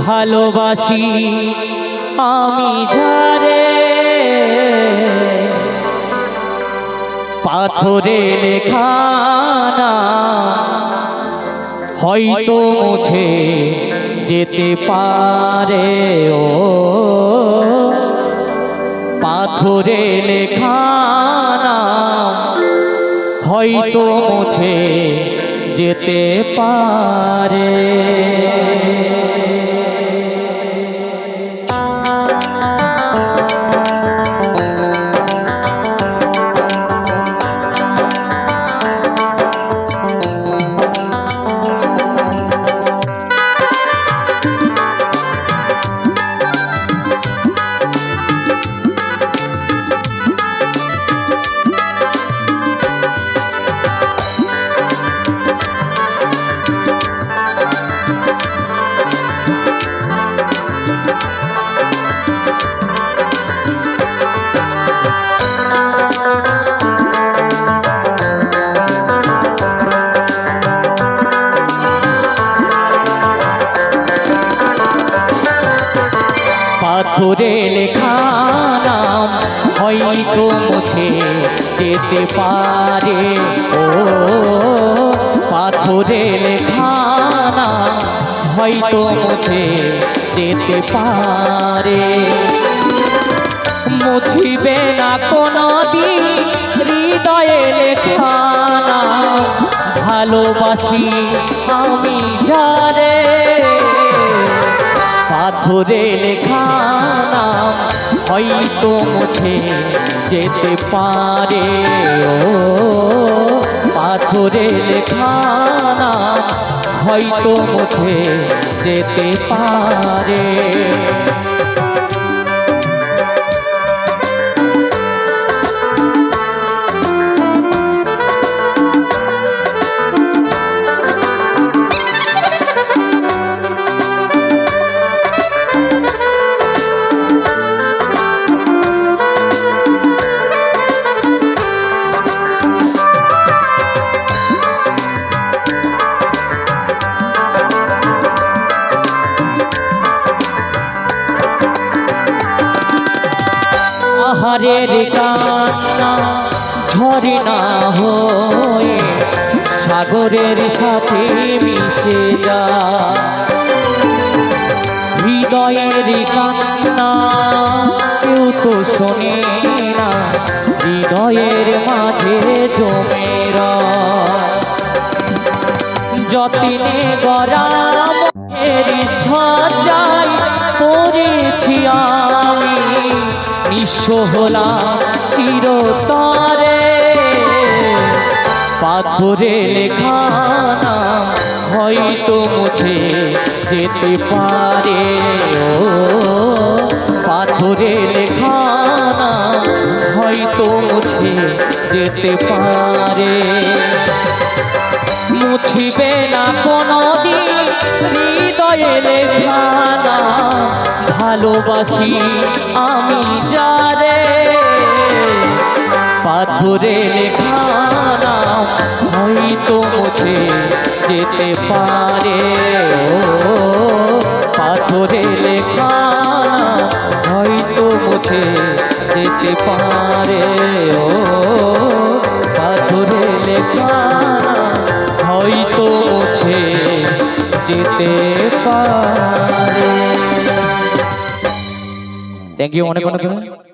ভালোবাসি আমি যারে। পাথরে লেখানা হয়তো মুছে যেতে পারে ও। পাথরে লেখানা হয়তো মুছে যেতে পারে পাথরে লেখা হয়তো মুছে যেতে পারে। ও পাথরে লেখা নাম হয়তো মুছে যেতে পারে। মুছিবে না কোনো দিন হৃদয়ে লেখা নাম ভালোবাসি আমি যারে। পাথরে লেখা নাম হয়তো মুছে যেতে পারে। ও পাথরে লেখা হয়তো মুছে যেতে পারে। আহারের কান্না ঝরে না হয়ে সাগরের সাথে মিশে যা। হৃদয়ের কান্না কেউ তো শোনে না, হৃদয়ের মাঝে জমেরা যতিনে এরি সজাই নিঃস্ব হলাম চিরতরে। পাথরে লেখা হয়তো মুছে যেতে পারে। ও, পাথরে লেখা হয়তো মুছে যেতে পারে। মুছিবে না কোনদিন হৃদয়ে লেখানা। ভালোবাসি আমি যারে পাথরে লেখানা হয়তো মুছে যেতে পারে। ও পাথরে লেখানা হয়তো মুছে যেতে পারে। ও পাথরে লেখানা হয়তো মুছে যেতে পারে। থ্যাংক ইউ অনেক অনেক.